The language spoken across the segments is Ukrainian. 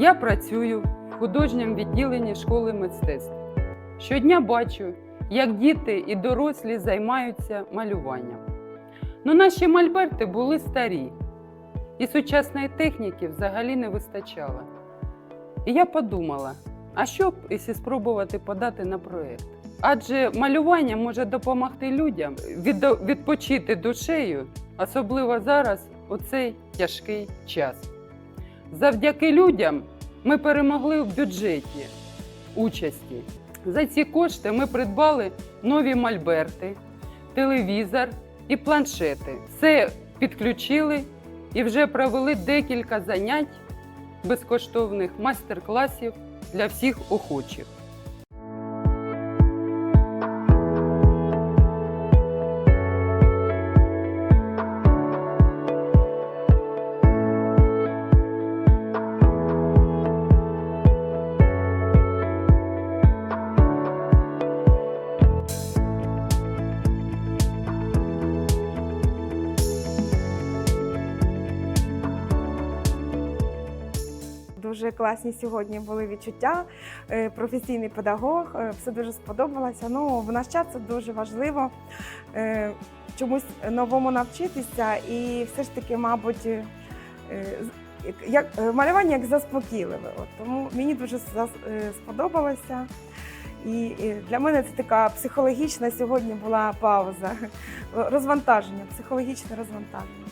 Я працюю в художньому відділенні школи мистецтв. Щодня бачу, як діти і дорослі займаються малюванням. Ну, наші мольберти були старі, і сучасної техніки взагалі не вистачало. І я подумала, а що б, якщо спробувати подати на проєкт? Адже малювання може допомогти людям відпочити душею, особливо зараз у цей тяжкий час. Завдяки людям ми перемогли в бюджеті участі. За ці кошти ми придбали нові мольберти, телевізор і планшети. Все підключили і вже провели декілька занять безкоштовних майстер-класів для всіх охочих. Дуже класні сьогодні були відчуття. Е, Професійний педагог, е, все дуже сподобалося. Ну, в наш час це дуже важливо е, чомусь новому навчитися, і все ж таки, мабуть, як- малювання як заспокійливе. От, тому мені дуже сподобалося. І для мене це така психологічна сьогодні була пауза, розвантаження, психологічне розвантаження.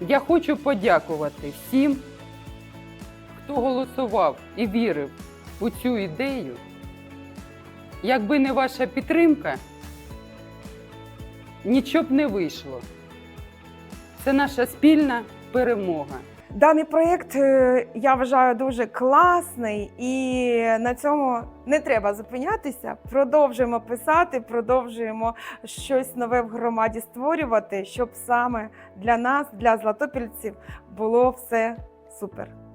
Я хочу подякувати всім, хто голосував і вірив у цю ідею. Якби не ваша підтримка, нічого б не вийшло. Це наша спільна перемога. Даний проєкт е, я вважаю дуже класний, і на цьому не треба зупинятися. Продовжуємо писати, продовжуємо щось нове в громаді створювати, щоб саме для нас, для златопільців, було все супер.